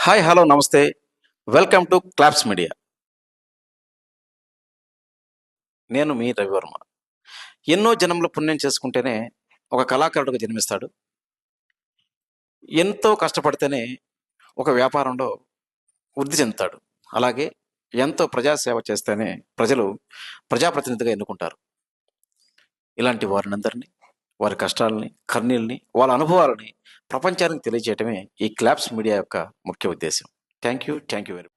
Hi hello నమస్తే. Welcome to Claps media. నేను మీ రవివర్మ. ఎన్నో జనంలో పుణ్యం చేసుకుంటేనే ఒక కళాకారుడిగా జన్మిస్తాడు. ఎంతో కష్టపడితేనే ఒక వ్యాపారంలో వృద్ధి చెందుతాడు. అలాగే ఎంతో ప్రజాసేవ చేస్తేనే ప్రజలు ప్రజాప్రతినిధిగా ఎన్నుకుంటారు. ఇలాంటి వారినందరినీ వారి కష్టాలని కర్నీల్ని వాళ్ళ అనుభవాలని ప్రపంచానికి తెలియజేయటమే ఈ క్లాప్స్ మీడియా యొక్క ముఖ్య ఉద్దేశం. Thank you thank you very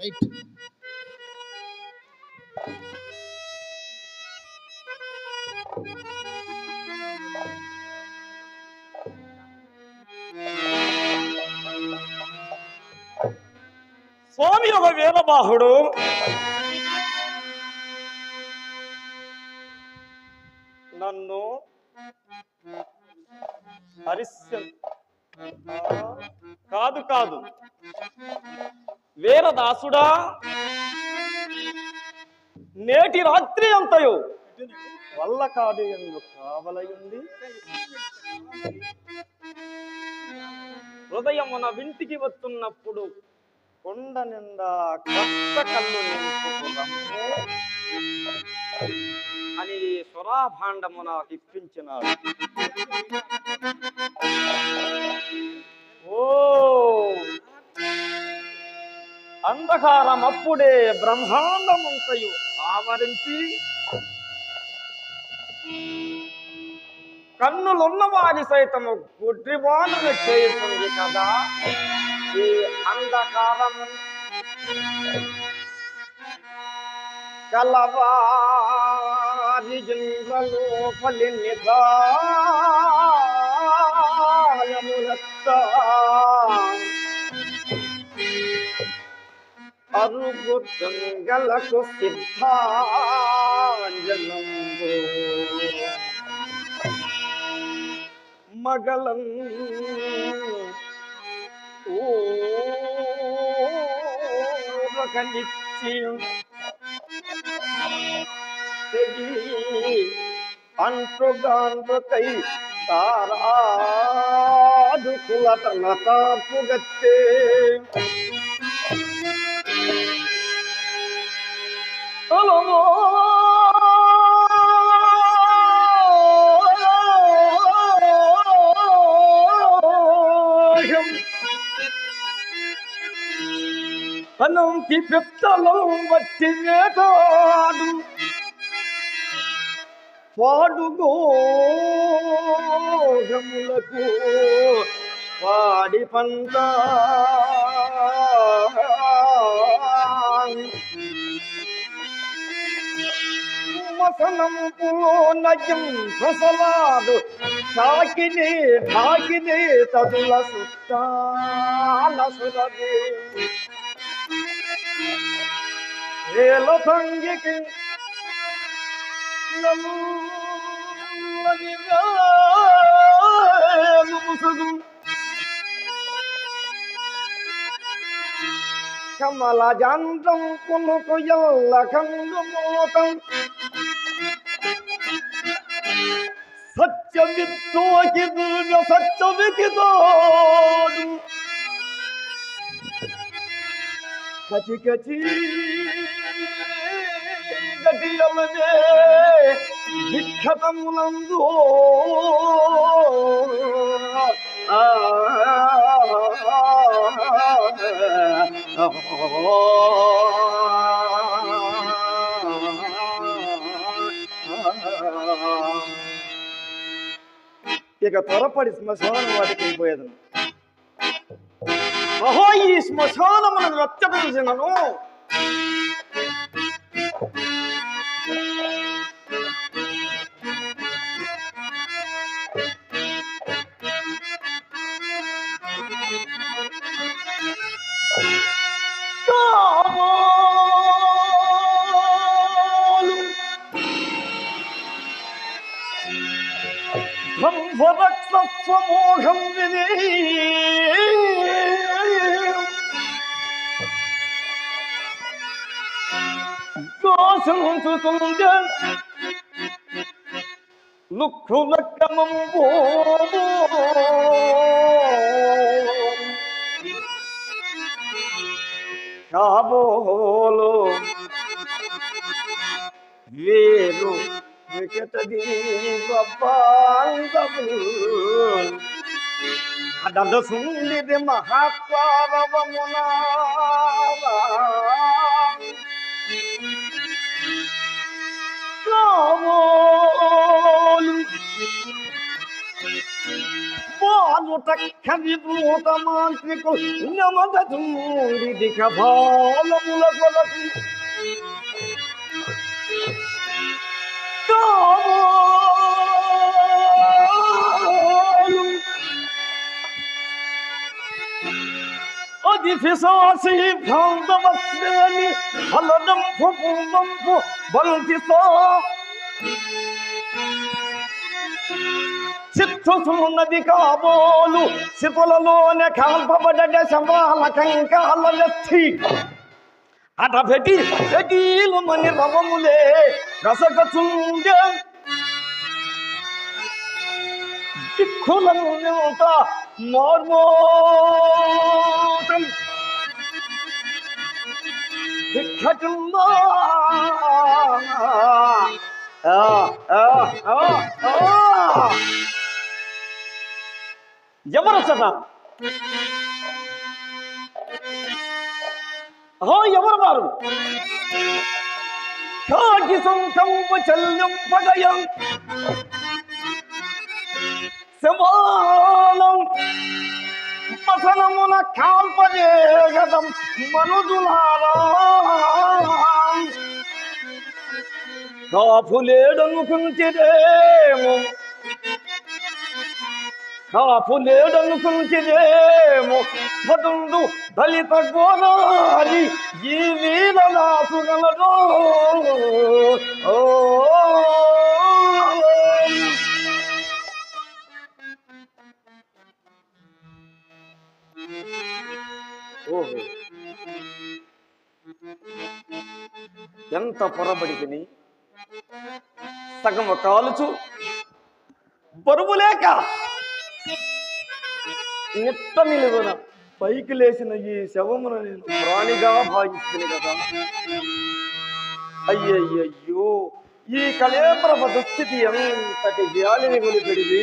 right స్వామి ఒక వీరబాహుడు నన్ను హరిశ్చ కాదు కాదు. వీరదాసుడా నేటి రాత్రి అంతయు వల్ల కాదు ఎందు కావలయుంది? మన వింటికి వస్తున్నప్పుడు కొండ నిండా కొత్త కళ్ళు అని స్వరాభాండము నాకు ఇప్పించినాడు. ఓ! అంధకారం అప్పుడే బ్రహ్మాండమంతయు ఆవరించి కన్నులున్న వారి సైతము గుడ్రివాణులు చేస్తుంది కదా. ఈ అంధకారం. కలవారి జంగలోపలి నిధాయములత్త అరుగు జంగలకు సిద్ధాంజనంబు. మగలం Bukan dicium Segi Antrogan berkai Tara Dukula ternata Pugette Tolongo Ananthi పెత్తలో బట్టి వేటాడు. పాడుగోగములకు పాడి పంట. మసనంపులో నయం ఫసలాడు సాకిని ఢాకిని తదుల సుట్టాల సురది ఏల తంగికి ముసుగు కమల జాంతం కునుకు ఎల్ల కంగు మోతం. సత్య విత్తోకి కచి కచి గటియలనే విఖ్యతములందు ఇక త్వరపడి శ్మశానం వాటికి వెళ్ళిపోయేదను Oho, Iris, mo sana mo nang rapta pa sa ano. സംഭവ സമോഹം വിനേ శాసించుతుండే లుక్కుల క్రమంబో కాబోలు వేలు వికటది బాంధవు అడల సుండిది మహాత్వారవమునా. কবল বলটা খালি বুটা মানতে কো নামাটা তুমি দেখা అది పిశాసి భ్రాంతవస్వేని ఫలదంపు పూర్వంపు బంతి సో చిత్తున్నది కాబోలు శితులలోనే కాల్పబడ్డ శవాల కంకాల వ్యక్తి అట పెట్టి పెటీలు మని రవములే రసగచుండే దిక్కులను నింత మార్మోతం దిక్కటున్నా ఆ ఆ ఆ ఆ ఎవరసట అహో ఎవరు వారు కాటి సంకంప చల్లం పడయం శమానం పతనమున కాంపజేగదం మనుజులారా కాపులేడనుకుంటిరేమో కాపులేడనుకుంటిరేమో పదుండు దళిత గోనారి ఈ వీరనాసుగలడో ఓ ఓహో. ఎంత పొరబడితిని? సగం కాలుచు. బరువు లేక నిట్ట నిలువన పైకి లేచిన ఈ శవమును నేను ప్రాణిగా భావిస్తుంది కదా. అయ్యయ్యయ్యో ఈ కళేప్రభ దుస్థితి ఎంతటి వ్యాధిని కొలిపెడిది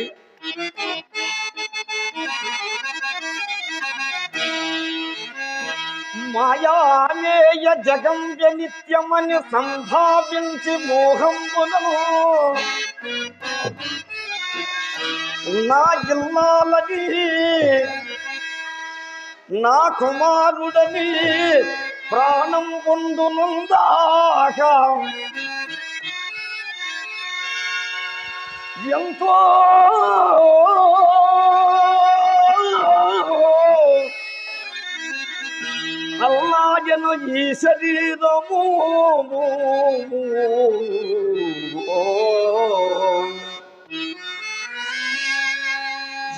మాయామేయ జగంజ నిత్యమని సంభావించి మోహంబులను నా జిల్లాలని నా కుమారుడని ప్రాణం పొందునుందాక ఎంతో అల్లాజను ఈ శరీరము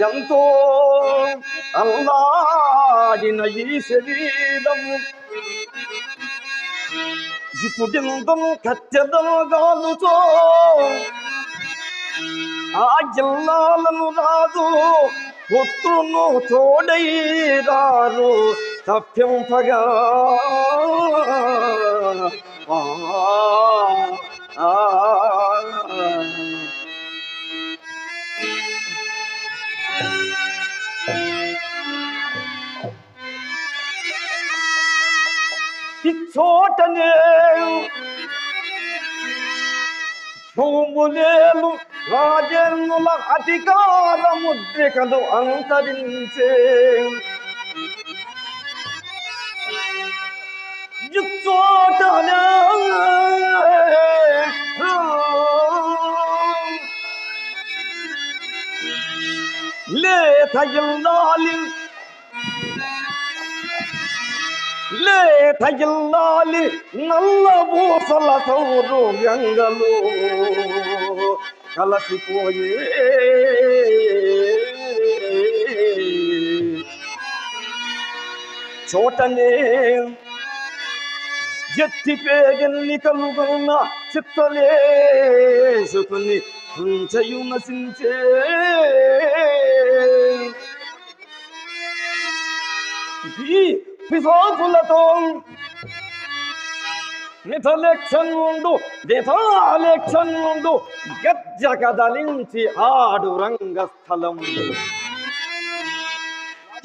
ఎంతో అల్లాడిన ఈ శరీరము. ఇప్పుడింతము కత్తెదను గాలుతో ఆ జిల్లాలను రాదు పుత్రును తోడై రారు. తప్పింపగా ఆ, ఇచ్చోటనే భూములేలు రాజన్నుల అధికార ముద్రికలు అంతరించే ఇచ్చోటనే లేత నల్ల పూసల సౌరు గంగలు కలసిపోయే. చోటనే ఎత్తి పేగల్ని కలుగొన్న చిత్తలేసుకుని ఉంచయు నశించే. ఈ పిశాచులతో మిథలక్షణుండు విథాలక్షణుండు గజ్జ కదలించి ఆడు రంగస్థలం.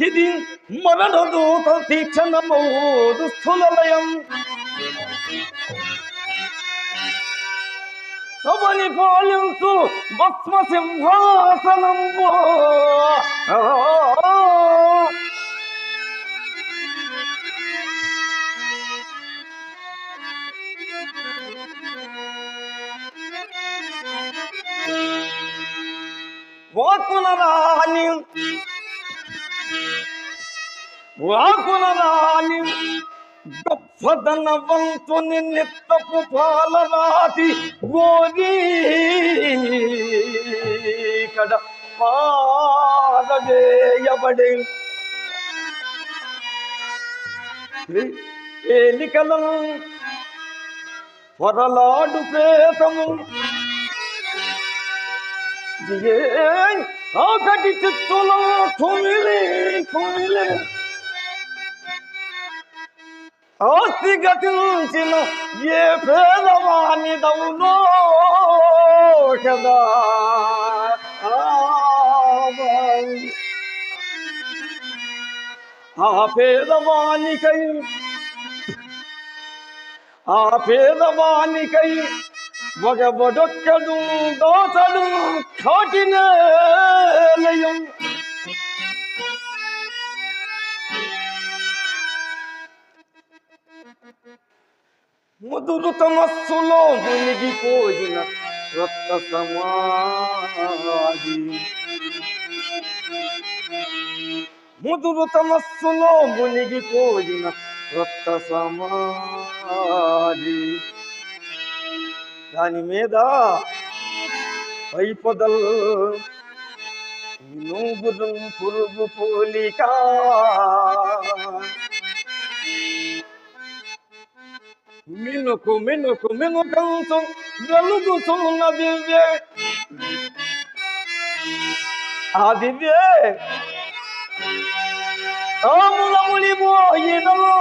ఇది మరణదూత తీక్షణమౌ దుస్థులలయం అవని పాలించు భస్మ సింహాసనంబు వాకుల రాణి వాకుల రాణి గొప్ప గొప్పదనవంతుని నిత్తపు పాలనాది గోరీ కడ పారవేయబడి ఏలికలను పొరలాడు ప్రేతము. ఒకటి చిత్తులో కుమిలి కుమిలి ఆస్తి గతించిన ఏ పేదవాని దౌలో కదా? ఆ పేదవానికై ఆ పేదవానికై ఒక మగబడొక్కడు దోతడు కాటినే ముదురు తమస్సులో మునిగిపోయిన రక్త సమాధి ముదురు తమస్సులో మునిగిపోయిన రక్త సమాధి దాని మీద పైపదల్ నూగురు పురుగు పోలిక మినుకు మినుకు మినుకంచు వెలుగుతున్న దివ్యే. ఆ దివ్యే. ఆములములి పోయినలో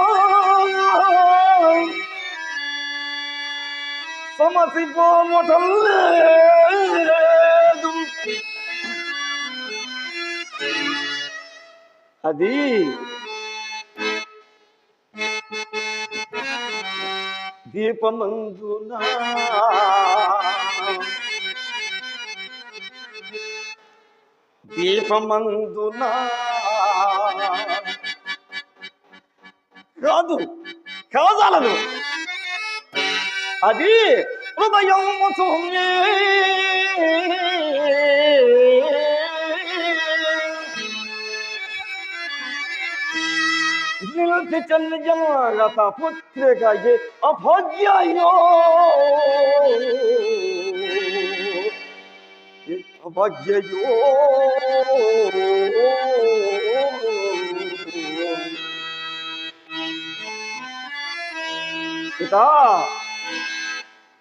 లేదు అది దీపమందున దీపమందున కాదు కాదాలదు అది హృదయం సౌమ్యే दिल से चल जाएगा था पुत्र का ये अभाग्यायो ये। अभाग्यायो पिता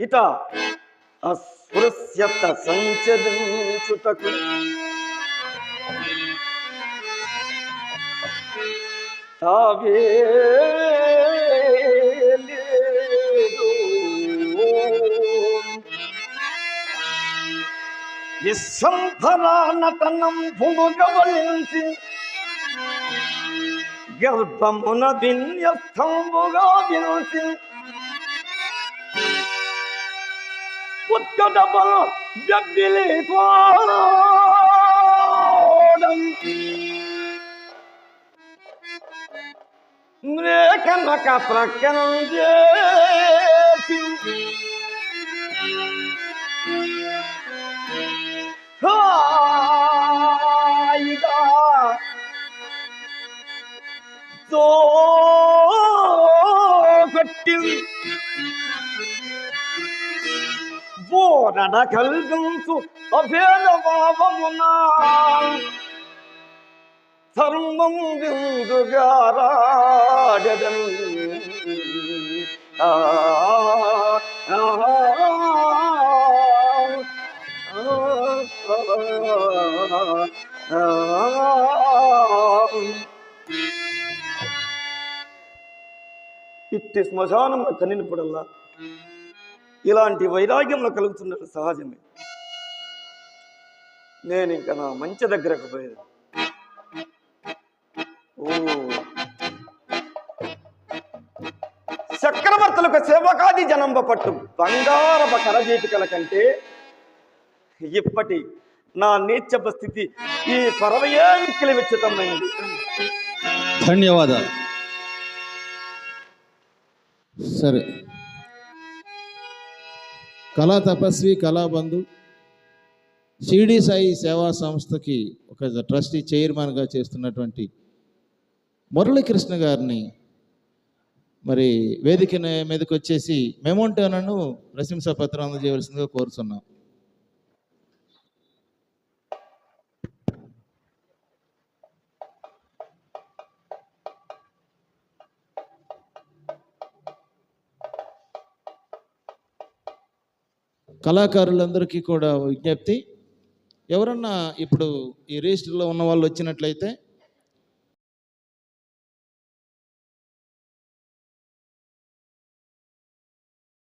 पिता, असुरस्य संचदं విశ్వంభరానతనం భుగవలించి గర్భమున విన్యస్తంబుగా వినసి ఉత్కటబల Mereka maka prakan jatuh Oh, na na kalgung tu, apa yang awak buat na? ఆ, ఆ, ఇట్టి శ్మశానంలో కనినప్పుడల్లా ఇలాంటి వైరాగ్యంలో కలుగుతున్నట్టు సహజమే నేను ఇంకా నా మంచి దగ్గరకు పోయేది చక్రవర్తులకు సేవకాది జనంబ పట్టు బంగారప కరజీటికల కంటే ఇప్పటి నా నీచప స్థితి ఈ పరవయే మిక్కిలి విచ్చితమైంది ధన్యవాదాలు. సరే. కళా తపస్వి కళాబంధు షిరిడి సాయి సేవా సంస్థకి ఒక ట్రస్టీ చైర్మన్గా చేస్తున్నటువంటి మురళీకృష్ణ గారిని మరి వేదిక మీదకి వచ్చేసి మెమోంటోనను ప్రశంసా పత్రం అందజేయవలసిందిగా కోరుతున్నాం. కళాకారులందరికీ కూడా విజ్ఞప్తి. ఎవరన్నా ఇప్పుడు ఈ రిజిస్టర్లో ఉన్న వాళ్ళు వచ్చినట్లయితే